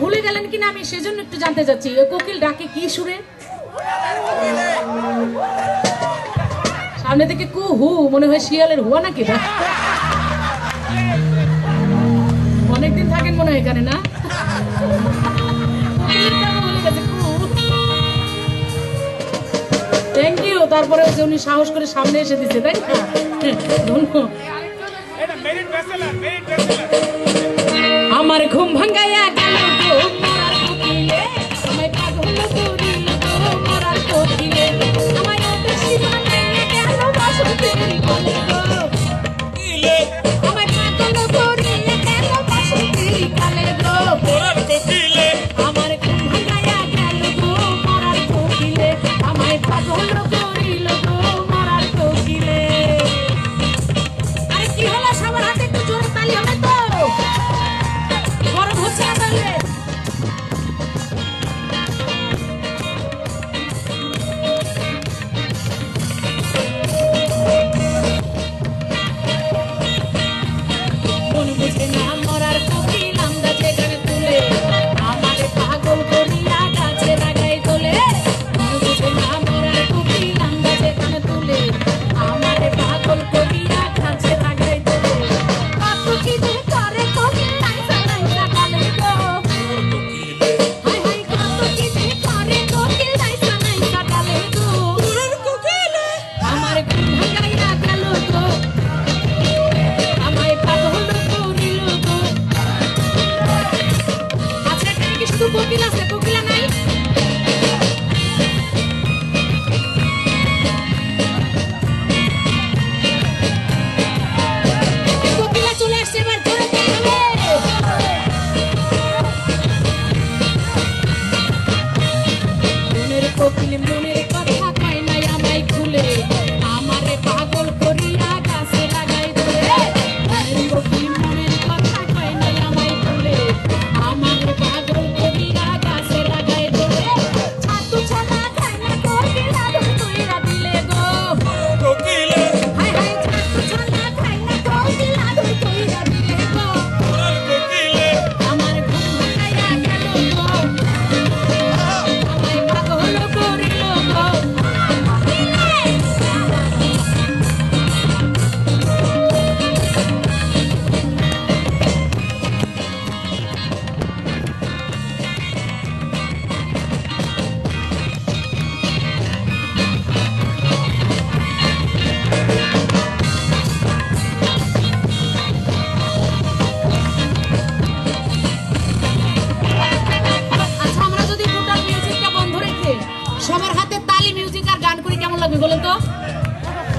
ভুলে গেলেন কিনা আমি সেজন্য একটু জানতে চাচ্ছি। কোকিল ডাকে কি সুরে? সামনে থেকে কু হু মনে হয় শিয়ালের হুয়া নাকি অনেকদিন থাকেন মনে হয় এখানে না? থ্যাংক ইউ তারপরে যে উনি সাহস করে সামনে এসে দিচ্ছে তাই আমার ঘুম ভাঙ্গাইয়া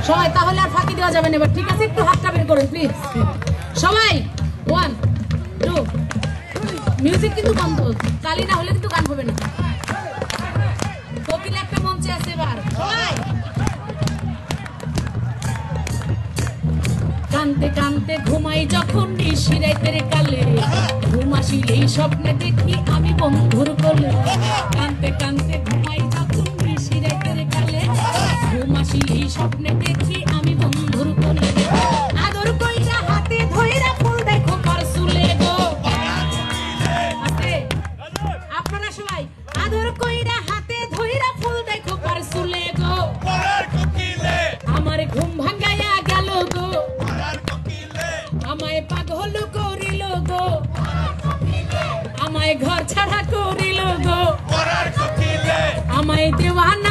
সবাই, তাহলে আর ফাঁকি দেওয়া যাবে না। এবার ঠিক আছে, একটু হাতটা বের করুন প্লিজ সবাই ওয়ান টু মিউজিক কিন্তু বন্ধ কালি না হলে কিন্তু গান হবে না। একটা মঞ্চে আছে এবার। সবাই। কানতে কানতে ঘুমাই যখন নিশি রাইতের কালে। ঘুম আসিলেই স্বপ্নে দেখি আমি বন্ধুর কোলে। কানতে কানতে আমায় ঘর ছাড়া করিল গো। আমায় দেওয়ান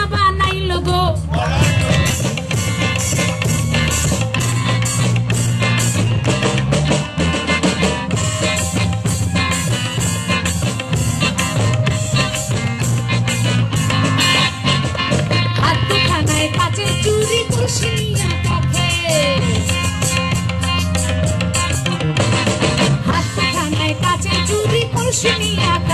shimmy